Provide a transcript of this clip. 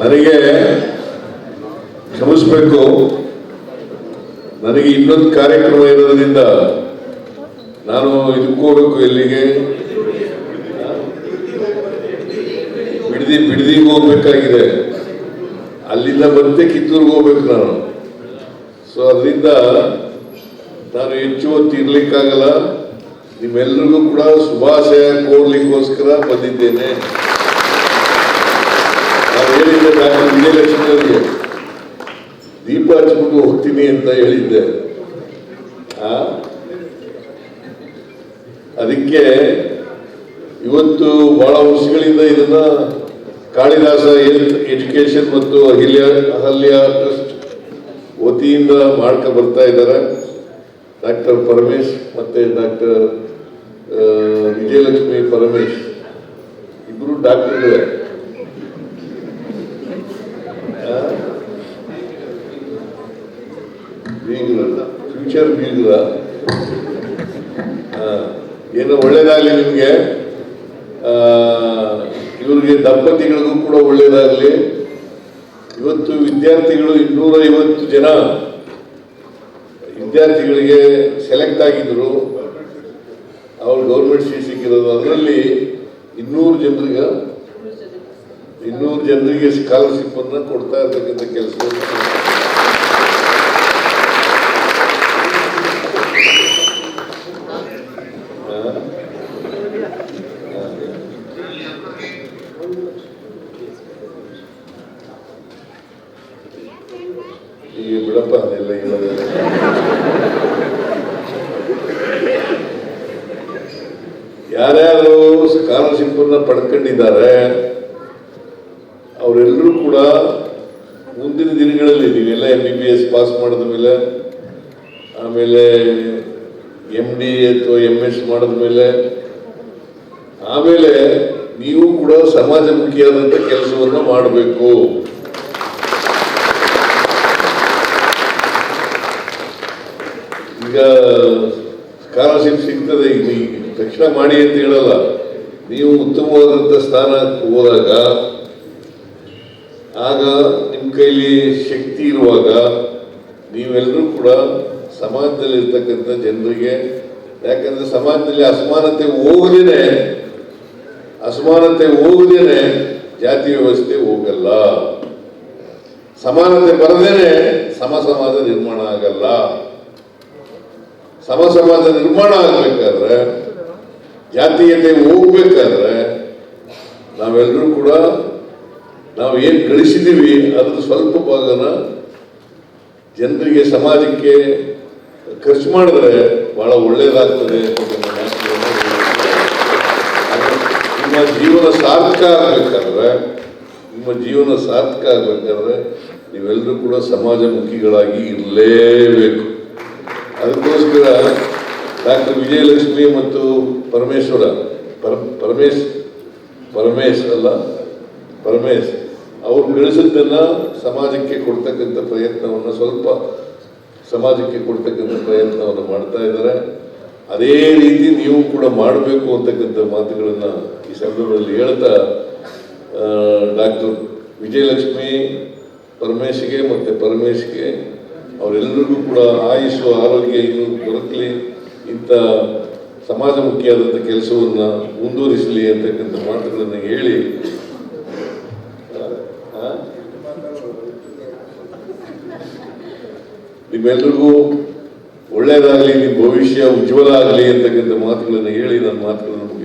ನನಗೆ ಕ್ಷಮಿಸ್ಬೇಕು. ನನಗೆ ಇನ್ನೊಂದು ಕಾರ್ಯಕ್ರಮ ಇರೋದ್ರಿಂದ ನಾನು ಇದಕ್ಕೆ ಹೋಗ್ಬೇಕು ಎಲ್ಲಿಗೆ? ಬಿಡದಿ, ಬಿಡದಿಗೆ ಹೋಗ್ಬೇಕಾಗಿದೆ. ಅಲ್ಲಿಂದ ಮತ್ತೆ ಕಿತ್ತೂರಿಗೆ ಹೋಗ್ಬೇಕು ನಾನು. ಸೊ ಅದರಿಂದ ನಾನು ಹೆಚ್ಚು ಹೊತ್ತು ಇರ್ಲಿಕ್ಕಾಗಲ್ಲ. ನಿಮ್ಮೆಲ್ಲರಿಗೂ ಕೂಡ ಶುಭಾಶಯ ಕೋರ್ಲಿಕ್ಕೋಸ್ಕರ ಬಂದಿದ್ದೇನೆ. ನಾನು ಹೇಳಿದ್ದೆ, ನಾನು ವಿಜಯಲಕ್ಷ್ಮಿಯವರಿಗೆ ದೀಪ ಹಚ್ಚಿಬಿಟ್ಟು ಹೋಗ್ತೀನಿ ಅಂತ ಹೇಳಿದ್ದೆ. ಅದಕ್ಕೆ ಇವತ್ತು ಬಹಳ ವರ್ಷಗಳಿಂದ ಇದನ್ನ ಕಾಳಿದಾಸ ಹೆಲ್ತ್ ಎಜುಕೇಶನ್ ಮತ್ತು ಅಹಿಲ್ಯ, ಅಹಲ್ಯ ಟ್ರಸ್ಟ್ ವತಿಯಿಂದ ಮಾಡ್ಕ ಬರ್ತಾ ಇದ್ದಾರೆ. ಡಾಕ್ಟರ್ ಪರಮೇಶ್ ಮತ್ತೆ ಡಾಕ್ಟರ್ ವಿಜಯಲಕ್ಷ್ಮಿ ಪರಮೇಶ್. ಇಬ್ರು ಡಾಕ್ಟರ್ಗಳೇ. ಬೀಗ್ರ ಫ್ಯೂಚರ್ ಬೀಗ್ರ ಏನು ಒಳ್ಳೇದಾಗಲಿ ನಿಮಗೆ. ಇವ್ರಿಗೆ ದಂಪತಿಗಳಿಗೂ ಕೂಡ ಒಳ್ಳೇದಾಗಲಿ. ಇವತ್ತು ವಿದ್ಯಾರ್ಥಿಗಳು ಇನ್ನೂರ ಐವತ್ತು ಜನ ವಿದ್ಯಾರ್ಥಿಗಳಿಗೆ ಸೆಲೆಕ್ಟ್ ಆಗಿದ್ರು. ಅವ್ರು ಗೌರ್ಮೆಂಟ್ ಸೀಟ್ ಸಿಕ್ಕಿರೋದು. ಅದರಲ್ಲಿ ಇನ್ನೂರು ಜನರಿಗೆ ಇನ್ನೂರು ಜನರಿಗೆ ಸ್ಕಾಲರ್ಶಿಪ್ ಅನ್ನ ಕೊಡ್ತಾ ಇರ್ತಕ್ಕಂಥ ಕೆಲಸ ಯಾರ್ಯಾರು ಸ್ಕಾಲರ್ಶಿಪ್ ಅನ್ನ ಪಡ್ಕೊಂಡಿದ್ದಾರೆ, ಅವರೆಲ್ಲರೂ ಕೂಡ ಮುಂದಿನ ದಿನಗಳಲ್ಲಿ ನೀವೆಲ್ಲ M B B S pass ಮಾಡಿದ ಮೇಲೆ, ಆಮೇಲೆ ಎಂ ಡಿ ಅಥವಾ ಎಂ ಎಸ್ ಮಾಡಿದ ಮೇಲೆ, ಆಮೇಲೆ ನೀವು ಕೂಡ ಸಮಾಜಮುಖಿಯಾದಂಥ ಕೆಲಸವನ್ನು ಮಾಡಬೇಕು. ಈಗ ಸ್ಕಾಲರ್ಶಿಪ್ ಸಿಗ್ತದೆ ಈಗ. ತಕ್ಷಣ ಮಾಡಿ ಅಂತ ಹೇಳಲ್ಲ. ನೀವು ಉತ್ತಮವಾದಂಥ ಸ್ಥಾನಕ್ಕೆ ಹೋದಾಗ, ಆಗ ನಿಮ್ಮ ಕೈಲಿ ಶಕ್ತಿ ಇರುವಾಗ ನೀವೆಲ್ಲರೂ ಕೂಡ ಸಮಾಜದಲ್ಲಿ ಇರ್ತಕ್ಕಂಥ ಜನರಿಗೆ, ಯಾಕಂದ್ರೆ ಸಮಾಜದಲ್ಲಿ ಅಸಮಾನತೆ ಹೋಗದೇನೆ ಅಸಮಾನತೆ ಹೋಗದೇನೆ ಜಾತಿ ವ್ಯವಸ್ಥೆ ಹೋಗಲ್ಲ. ಸಮಾನತೆ ಬರದೇನೆ ಸಮ ಸಮಾಜ ನಿರ್ಮಾಣ ಆಗಲ್ಲ. ಸಮ ಸಮಾಜ ನಿರ್ಮಾಣ ಆಗ್ಬೇಕಾದ್ರೆ ಜಾತೀಯತೆ ಹೋಗ್ಬೇಕಾದ್ರೆ ನಾವೆಲ್ಲರೂ ಕೂಡ ನಾವು ಏನು ಗಳಿಸಿದ್ದೀವಿ ಅದ್ರ ಸ್ವಲ್ಪ ಭಾಗನ ಜನರಿಗೆ ಸಮಾಜಕ್ಕೆ ಖರ್ಚು ಮಾಡಿದ್ರೆ ಬಹಳ ಮಾತುಗಳನ್ನ ನಿಮ್ಮ ಜೀವನ ಸಾರ್ಥಕ ಆಗ್ಬೇಕಾದ್ರೆ, ನಿಮ್ಮ ಜೀವನ ಸಾರ್ಥಕ ಆಗ್ಬೇಕಾದ್ರೆ ನೀವೆಲ್ಲರೂ ಕೂಡ ಸಮಾಜಮುಖಿಗಳಾಗಿ ಇರಲೇಬೇಕು. ಅದಕ್ಕೋಸ್ಕರ ಡಾಕ್ಟರ್ ವಿಜಯಲಕ್ಷ್ಮಿ ಮತ್ತು ಪರಮೇಶ್ವರ. ಪರ, ಪರಮೇಶ್ ಪರಮೇಶ್ ಅಲ್ಲ, ಪರಮೇಶ್, ಅವರು ಗಳಿಸಿದ್ದನ್ನ ಸಮಾಜಕ್ಕೆ ಕೊಡ್ತಕ್ಕಂಥ ಪ್ರಯತ್ನವನ್ನು ಸ್ವಲ್ಪ ಸಮಾಜಕ್ಕೆ ಕೊಡ್ತಕ್ಕಂಥ ಪ್ರಯತ್ನವನ್ನು ಮಾಡ್ತಾ ಇದ್ದಾರೆ. ಅದೇ ರೀತಿ ನೀವು ಕೂಡ ಮಾಡಬೇಕು ಅಂತಕ್ಕಂಥ ಮಾತುಗಳನ್ನು ಈ ಸಂದರ್ಭದಲ್ಲಿ ಹೇಳ್ತಾ ಡಾಕ್ಟರ್ ವಿಜಯಲಕ್ಷ್ಮಿ, ಪರಮೇಶ್ಗೆ ಮತ್ತು ಪರಮೇಶ್ಗೆ, ಅವರೆಲ್ಲರಿಗೂ ಕೂಡ ಆಯುಷು ಆರೋಗ್ಯ ಇನ್ನು ದೊರಕಲಿ. ಇಂಥ ಸಮಾಜಮುಖಿಯಾದಂಥ ಕೆಲಸವನ್ನು ಮುಂದುವರಿಸಲಿ ಅಂತಕ್ಕಂಥ ಮಾತುಗಳನ್ನು ಹೇಳಿ? ನಿಮ್ಮೆಲ್ರಿಗೂ ಒಳ್ಳೆಯದಾಗಲಿ, ನಿಮ್ಮ ಭವಿಷ್ಯ ಉಜ್ವಲ ಆಗಲಿ ಅಂತಕ್ಕಂಥ ಮಾತುಗಳನ್ನು ಹೇಳಿ, ನನ್ನ ಮಾತುಗಳನ್ನು